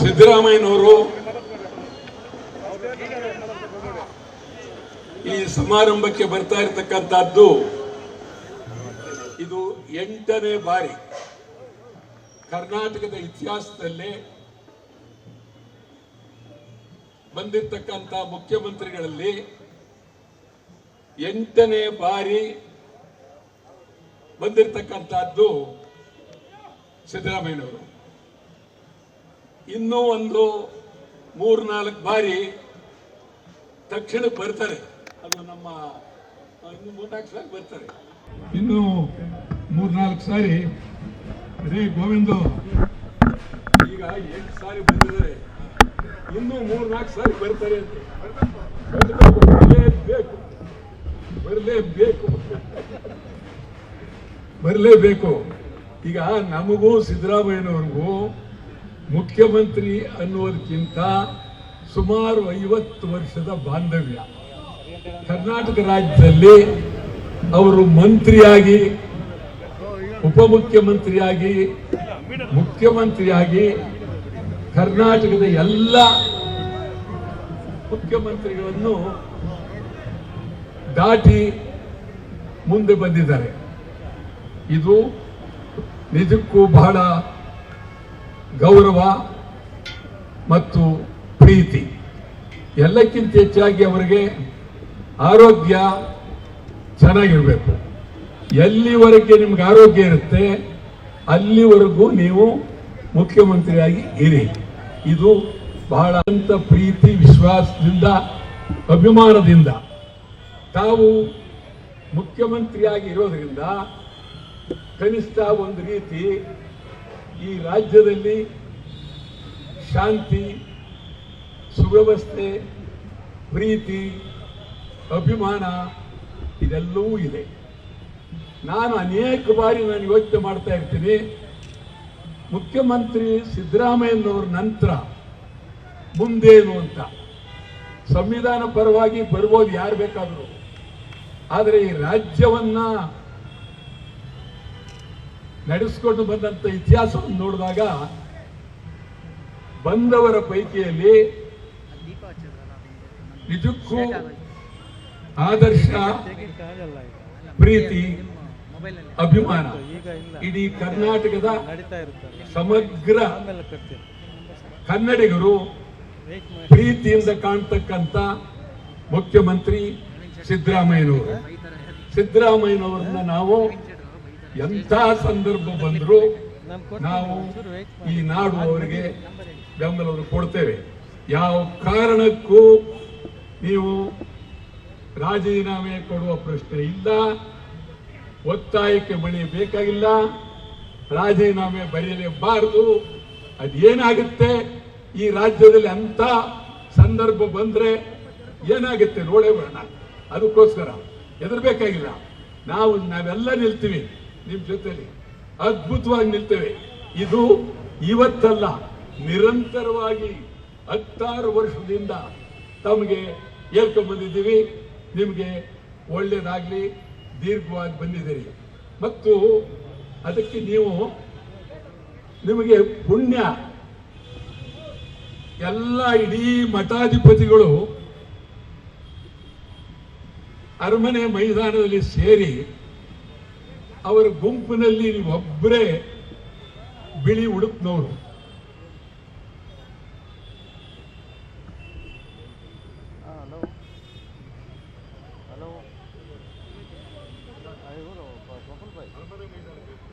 ಸಿದ್ದರಾಮಯ್ಯನವರು ಈ ಸಮಾರಂಭಕ್ಕೆ ಬರ್ತಾ ಇರತಕ್ಕಂಥದ್ದು ಇದು ಎಂಟನೇ ಬಾರಿ ಕರ್ನಾಟಕದ ಇತಿಹಾಸದಲ್ಲೇ ಬಂದಿರತಕ್ಕಂಥ ಮುಖ್ಯಮಂತ್ರಿಗಳಲ್ಲಿ ಎಂಟನೇ ಬಾರಿ ಬಂದಿರತಕ್ಕಂಥದ್ದು ಸಿದ್ದರಾಮಯ್ಯನವರು. ಇನ್ನೂ ಒಂದು ಮೂರ್ನಾಲ್ಕು ಬಾರಿ ತಕ್ಷಣ ಬರ್ತಾರೆ. ಅದು ನಮ್ಮ ಇನ್ನು ಮೂರ್ನಾಲ್ಕು ಸಾರಿ ಬರ್ತಾರೆ. ಇನ್ನು ಮೂರ್ನಾಲ್ಕು ಸಾರಿ ರೇ ಗೋವಿಂದ. ಈಗ ಎಂಟು ಸಾರಿ ಬಂದಿದ್ದಾರೆ. ಇನ್ನೂ ಮೂರ್ನಾಲ್ಕು ಸಾರಿ ಬರ್ತಾರೆ ಅಂತ. ಬರಲೇಬೇಕು. ಬರಲೇಬೇಕು. ಬರಲೇಬೇಕು. ಈಗ ನಮಗೂ ಸಿದ್ದರಾಮಯ್ಯನವ್ರಿಗೂ ಮುಖ್ಯಮಂತ್ರಿ ಅನ್ನೋದಕ್ಕಿಂತ ಸುಮಾರು ಐವತ್ತು ವರ್ಷದ ಬಾಂಧವ್ಯ. ಕರ್ನಾಟಕ ರಾಜ್ಯದಲ್ಲಿ ಅವರು ಮಂತ್ರಿಯಾಗಿ, ಉಪಮುಖ್ಯಮಂತ್ರಿಯಾಗಿ, ಮುಖ್ಯಮಂತ್ರಿಯಾಗಿ ಕರ್ನಾಟಕದ ಎಲ್ಲ ಮುಖ್ಯಮಂತ್ರಿಗಳನ್ನು ದಾಟಿ ಮುಂದೆ ಬಂದಿದ್ದಾರೆ. ಇದು ನಿಜಕ್ಕೂ ಬಹಳ ಗೌರವ ಮತ್ತು ಪ್ರೀತಿ ಎಲ್ಲಕ್ಕಿಂತ ಹೆಚ್ಚಾಗಿ ಅವರಿಗೆ ಆರೋಗ್ಯ ಚೆನ್ನಾಗಿರಬೇಕು. ಎಲ್ಲಿವರೆಗೆ ನಿಮ್ಗೆ ಆರೋಗ್ಯ ಇರುತ್ತೆ, ಅಲ್ಲಿವರೆಗೂ ನೀವು ಮುಖ್ಯಮಂತ್ರಿಯಾಗಿ ಇರಿ. ಇದು ಬಹಳ ಅಂತ ಪ್ರೀತಿ, ವಿಶ್ವಾಸದಿಂದ, ಅಭಿಮಾನದಿಂದ. ತಾವು ಮುಖ್ಯಮಂತ್ರಿಯಾಗಿ ಇರೋದ್ರಿಂದ ಕನಿಷ್ಠ ಒಂದು ರೀತಿ ಈ ರಾಜ್ಯದಲ್ಲಿ ಶಾಂತಿ, ಸುವ್ಯವಸ್ಥೆ, ಪ್ರೀತಿ, ಅಭಿಮಾನ ಇದೆಲ್ಲವೂ ಇದೆ. ನಾನು ಅನೇಕ ಬಾರಿ ನಾನು ಯೋಚನೆ ಮಾಡ್ತಾ ಇರ್ತೀನಿ. ಮುಖ್ಯಮಂತ್ರಿ ಸಿದ್ದರಾಮಯ್ಯನವ್ರ ನಂತರ ಮುಂದೇನು ಅಂತ. ಸಂವಿಧಾನ ಪರವಾಗಿ ಬರ್ಬೋದು ಯಾರು ಬೇಕಾದರೂ. ಆದರೆ ಈ ರಾಜ್ಯವನ್ನ ನಡೆಸಿಕೊಂಡು ಬಂದಂತ ಇತಿಹಾಸವನ್ನು ನೋಡಿದಾಗ ಬಂದವರ ಪೈಕಿಯಲ್ಲಿ ನಿಜಕ್ಕೂ ಆದರ್ಶ, ಪ್ರೀತಿ, ಅಭಿಮಾನ. ಇಡೀ ಕರ್ನಾಟಕದ ಸಮಗ್ರ ಕನ್ನಡಿಗರು ಪ್ರೀತಿಯಿಂದ ಕಾಣ್ತಕ್ಕಂಥ ಮುಖ್ಯಮಂತ್ರಿ ಸಿದ್ದರಾಮಯ್ಯನವರು. ಸಿದ್ದರಾಮಯ್ಯನವರನ್ನ ನಾವು ಎಂಥ ಸಂದರ್ಭ ಬಂದರೂ ನಾವು ಈ ನಾಡು ಅವರಿಗೆ ಬೆಂಬಲವನ್ನು ಕೊಡ್ತೇವೆ. ಯಾವ ಕಾರಣಕ್ಕೂ ನೀವು ರಾಜೀನಾಮೆ ಕೊಡುವ ಪ್ರಶ್ನೆ ಇಲ್ಲ. ಒತ್ತಾಯಕ್ಕೆ ಬಳಿಯಬೇಕಾಗಿಲ್ಲ ಬೇಕಾಗಿಲ್ಲ. ರಾಜೀನಾಮೆ ಬರೆಯಲೇಬಾರದು. ಅದೇನಾಗುತ್ತೆ? ಈ ರಾಜ್ಯದಲ್ಲಿ ಅಂತ ಸಂದರ್ಭ ಬಂದ್ರೆ ಏನಾಗುತ್ತೆ? ನೋಡೇ ಬೇಡ ಅದಕ್ಕೋಸ್ಕರ ಹೆದರ್ಬೇಕಾಗಿಲ್ಲ ನಾವು ನಾವೆಲ್ಲ ನಿಲ್ತೀವಿ. ನಿಮ್ ಜೊತೆಲಿ. ಅದ್ಭುತವಾಗಿ ನಿಲ್ತೇವೆ. ಇದು ಇವತ್ತಲ್ಲ, ನಿರಂತರವಾಗಿ ಹತ್ತಾರು ವರ್ಷದಿಂದ ತಮಗೆ ಹೇಳ್ಕೊಂಡ್ ಬಂದಿದ್ದೀವಿ. ನಿಮಗೆ ಒಳ್ಳೇದಾಗ್ಲಿ, ದೀರ್ಘವಾಗಿ ಬಂದಿದ್ದೀರಿ. ಮತ್ತು ಅದಕ್ಕೆ ನೀವು ನಿಮಗೆ ಪುಣ್ಯ. ಎಲ್ಲ ಇಡೀ ಮಠಾಧಿಪತಿಗಳು ಅರಮನೆ ಮೈದಾನದಲ್ಲಿ ಸೇರಿ ಅವರ ಗುಂಪಿನಲ್ಲಿ ನೀವು ಒಬ್ಬರೇ ಬಿಳಿ ಉಡುಪ್ನವರು.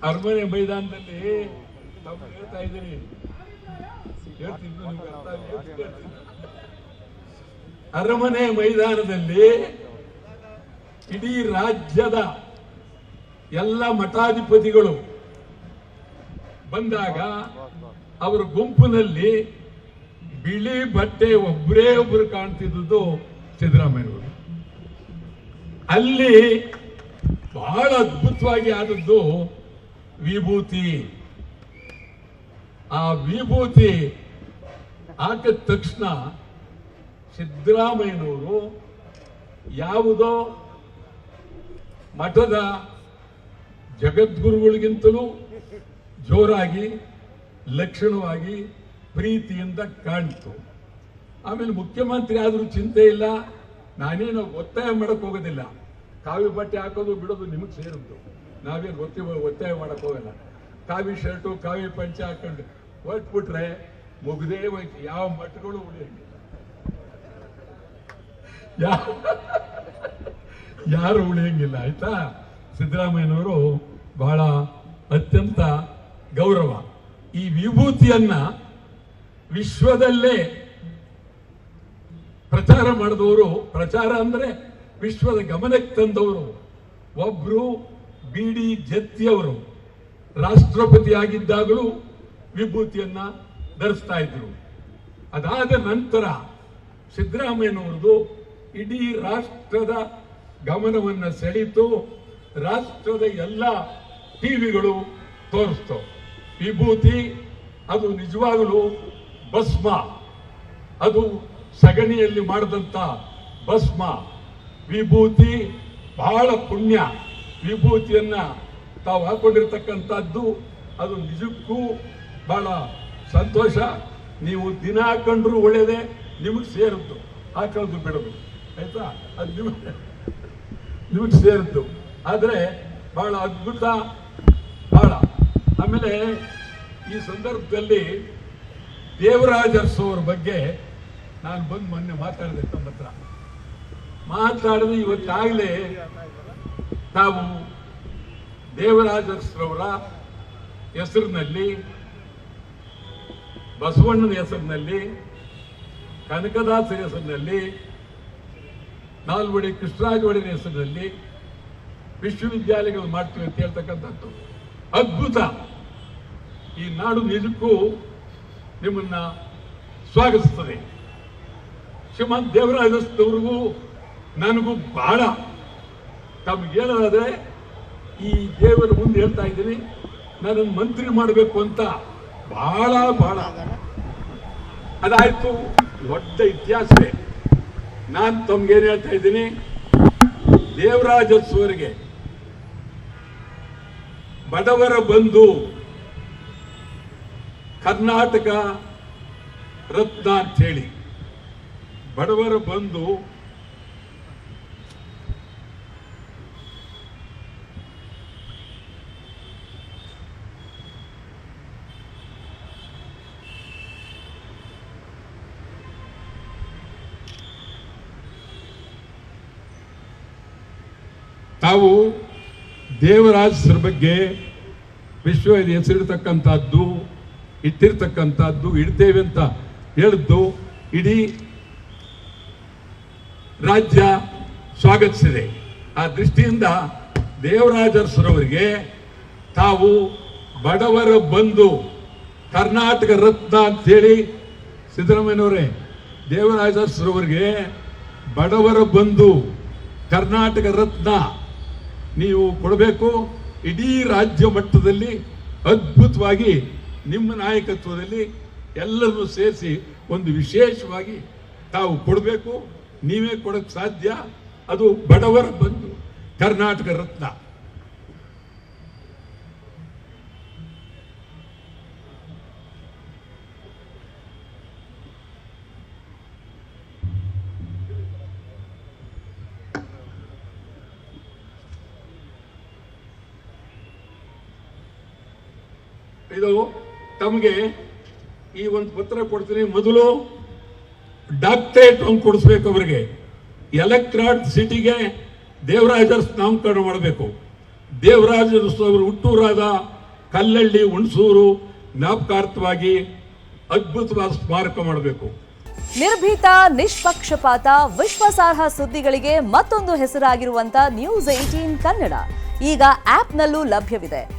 ಅರಮನೆ ಮೈದಾನದಲ್ಲಿ ತಾವು ಹೇಳ್ತಾ ಇದ್ದೀನಿ. ಅರಮನೆ ಮೈದಾನದಲ್ಲಿ ಇಡೀ ರಾಜ್ಯದ ಎಲ್ಲ ಮಠಾಧಿಪತಿಗಳು ಬಂದಾಗ ಅವರ ಗುಂಪಿನಲ್ಲಿ ಬಿಳಿ ಬಟ್ಟೆ ಒಬ್ಬರೇ ಒಬ್ಬರು ಕಾಣ್ತಿದ್ದುದು ಸಿದ್ದರಾಮಯ್ಯವರು ಅಲ್ಲಿ ಬಹಳ ಅದ್ಭುತವಾಗಿ ಆದದ್ದು ವಿಭೂತಿ. ಆ ವಿಭೂತಿ ಹಾಕಿದ ತಕ್ಷಣ ಸಿದ್ದರಾಮಯ್ಯನವರು ಯಾವುದೋ ಮಠದ ಜಗದ್ಗುರುಗಳಿಗಿಂತಲೂ ಜೋರಾಗಿ, ಲಕ್ಷಣವಾಗಿ, ಪ್ರೀತಿಯಿಂದ ಕಾಣ್ತು. ಆಮೇಲೆ ಮುಖ್ಯಮಂತ್ರಿ ಆದರೂ ಚಿಂತೆ ಇಲ್ಲ. ನಾನೇನು ಒತ್ತಾಯ ಮಾಡಕ್ ಹೋಗೋದಿಲ್ಲ. ಕಾವಿ ಬಟ್ಟೆ ಹಾಕೋದು, ಬಿಡೋದು ನಿಮಗೆ ಸೇರಿದ್ದು ನಾವೇನು ಒತ್ತಿ ಒತ್ತಾಯ ಮಾಡಕ್ ಹೋಗಲ್ಲ. ಕಾವಿ ಶರ್ಟು ಕಾವಿ ಪಂಚೆ ಹಾಕೊಂಡು ಹೊಟ್ಬಿಟ್ರೆ ಮುಗ್ದೇ ಹೋಯ್ತು. ಯಾವ ಮಠಗಳು ಉಳಿಯಂಗಿಲ್ಲ ಯಾರು ಉಳಿಯಂಗಿಲ್ಲ ಆಯ್ತಾ? ಸಿದ್ದರಾಮಯ್ಯನವರು ಬಹಳ ಅತ್ಯಂತ ಗೌರವ. ಈ ವಿಭೂತಿಯನ್ನ ವಿಶ್ವದಲ್ಲೇ ಪ್ರಚಾರ ಮಾಡಿದವರು, ಪ್ರಚಾರ ಅಂದರೆ ವಿಶ್ವದ ಗಮನಕ್ಕೆ ತಂದವರು. ಒಬ್ರು ಬಿ ಡಿ ಜತ್ತಿಯವರು ರಾಷ್ಟ್ರಪತಿ ಆಗಿದ್ದಾಗಲೂ ವಿಭೂತಿಯನ್ನ ಧರಿಸ್ತಾ ಇದ್ರು. ಅದಾದ ನಂತರ ಸಿದ್ದರಾಮಯ್ಯನವರದು ಇಡೀ ರಾಷ್ಟ್ರದ ಗಮನವನ್ನು ಸೆಳೀತು ರಾಷ್ಟ್ರದ ಎಲ್ಲ ಟಿವಿಗಳು ತೋರಿಸ್ತವೆ ವಿಭೂತಿ, ಅದು ನಿಜವಾಗಲೂ ಭಸ್ಮ. ಅದು ಸಗಣಿಯಲ್ಲಿ ಮಾಡಿದಂಥ ಭಸ್ಮ. ವಿಭೂತಿ ಬಹಳ ಪುಣ್ಯ. ವಿಭೂತಿಯನ್ನು ತಾವು ಹಾಕೊಂಡಿರ್ತಕ್ಕಂಥದ್ದು, ಅದು ನಿಜಕ್ಕೂ ಬಹಳ ಸಂತೋಷ. ನೀವು ದಿನ ಹಾಕೊಂಡ್ರು ಒಳ್ಳೆಯದೇ, ನಿಮಗೆ ಸೇರಿದ್ದು. ಹಾಕೋದು ಬಿಡೋದು ಆಯಿತಾ? ಅದು ನಿಮಗೆ ನಿಮಗೆ ಸೇರಿದ್ದು. ಆದ್ರೆ ಬಹಳ ಅದ್ಭುತ, ಬಹಳ. ಆಮೇಲೆ ಈ ಸಂದರ್ಭದಲ್ಲಿ ದೇವರಾಜ ಬಗ್ಗೆ ನಾನು ಬಂದು ಮೊನ್ನೆ ಮಾತಾಡಿದೆ ತಮ್ಮ ಹತ್ರ. ಮಾತಾಡಿದ ಇವತ್ತಾಗಲೇ ನಾವು ದೇವರಾಜ ಅರಸರವರ ಹೆಸರಿನಲ್ಲಿ, ಬಸವಣ್ಣನ ಹೆಸರಿನಲ್ಲಿ, ಕನಕದಾಸರ ಹೆಸರಿನಲ್ಲಿ, ನಾಲ್ವಡಿ ಕೃಷ್ಣರಾಜ ಒಡೆಯರ ಹೆಸರಿನಲ್ಲಿ ವಿಶ್ವವಿದ್ಯಾಲಯಗಳು ಮಾಡ್ತೀವಿ ಅಂತ ಹೇಳ್ತಕ್ಕಂಥದ್ದು. ಅದ್ಭುತ. ಈ ನಾಡು ನಿಜಕ್ಕೂ ನಿಮ್ಮನ್ನ ಸ್ವಾಗತಿಸ್ತದೆ. ಶ್ರೀಮಂತ್ ದೇವರಾಜಸ್ತವ್ರಿಗೂ ನನಗೂ ಬಹಳ. ತಮಗೇನಾದ್ರೆ ಈ ದೇವರ ಮುಂದೆ ಹೇಳ್ತಾ ಇದ್ದೀನಿ ನಾನು ಮಂತ್ರಿ ಮಾಡಬೇಕು ಅಂತ ಬಹಳ ಬಹಳ. ಅದಾಯ್ತು, ದೊಡ್ಡ ಇತಿಹಾಸವೇ ನಾನು ತಮ್ಗೇನು ಹೇಳ್ತಾ ಇದ್ದೀನಿ ದೇವರಾಜಸ್ವರಿಗೆ ಬಡವರ ಬಂಧು. ಕರ್ನಾಟಕ ರತ್ನ ಅಂತ ಹೇಳಿ ಬಡವರ ಬಂಧು. ತಾವು ದೇವರಾಜರ ಬಗ್ಗೆ ವಿಶ್ವ ಹೆಸರಿಡ್ತಕ್ಕಂಥದ್ದು, ಇಟ್ಟಿರ್ತಕ್ಕಂಥದ್ದು, ಇಡ್ತೇವೆ ಅಂತ ಹೇಳಿದ್ದು ಇಡೀ ರಾಜ್ಯ ಸ್ವಾಗತಿಸಿದೆ. ಆ ದೃಷ್ಟಿಯಿಂದ ದೇವರಾಜರಸರವರಿಗೆ ತಾವು ಬಡವರ ಬಂದು ಕರ್ನಾಟಕ ರತ್ನ ಅಂತೇಳಿ ಸಿದ್ದರಾಮಯ್ಯನವರೇ ದೇವರಾಜರಸರವರಿಗೆ ಬಡವರ ಬಂದು ಕರ್ನಾಟಕ ರತ್ನ ನೀವು ಕೊಡಬೇಕು ಇಡೀ ರಾಜ್ಯ ಮಟ್ಟದಲ್ಲಿ ಅದ್ಭುತವಾಗಿ ನಿಮ್ಮ ನಾಯಕತ್ವದಲ್ಲಿ ಎಲ್ಲರನ್ನೂ ಸೇರಿಸಿ ಒಂದು ವಿಶೇಷವಾಗಿ ತಾವು ಕೊಡಬೇಕು, ನೀವೇ ಕೊಡಕ್ಕೆ ಸಾಧ್ಯ. ಅದು ಬಡವರ ಬಂದು ಕರ್ನಾಟಕ ರತ್ನ. ಇದು ತಮಗೆ ಈ ಒಂದು ಪತ್ರ ಕೊಡ್ತೀನಿ. ಮೊದಲು ಡಾಕ್ಟರೇಟ್ ಒಂದು ಕೊಡಿಸ್ಬೇಕು ಅವರಿಗೆ. ಎಲೆಕ್ಟ್ರಾಡ್ ಸಿಟಿಗೆ ದೇವರಾಜರ್ಸ್ ನಾಮಕರಣ ಮಾಡಬೇಕು. ದೇವರಾಜ ಅವರು ಹುಟ್ಟೂರಾದ ಕಲ್ಲಳ್ಳಿ, ಹುಣಸೂರು ಜ್ಞಾಪಕಾರ್ಥವಾಗಿ ಅದ್ಭುತವಾದ ಸ್ಮಾರಕ ಮಾಡಬೇಕು. ನಿರ್ಭೀತ, ನಿಷ್ಪಕ್ಷಪಾತ, ವಿಶ್ವಾಸಾರ್ಹ ಸುದ್ದಿಗಳಿಗೆ ಮತ್ತೊಂದು ಹೆಸರಾಗಿರುವಂತ ನ್ಯೂಸ್ ಏಟೀನ್ ಕನ್ನಡ. ಈಗ ಆಪ್ನಲ್ಲೂ ಲಭ್ಯವಿದೆ.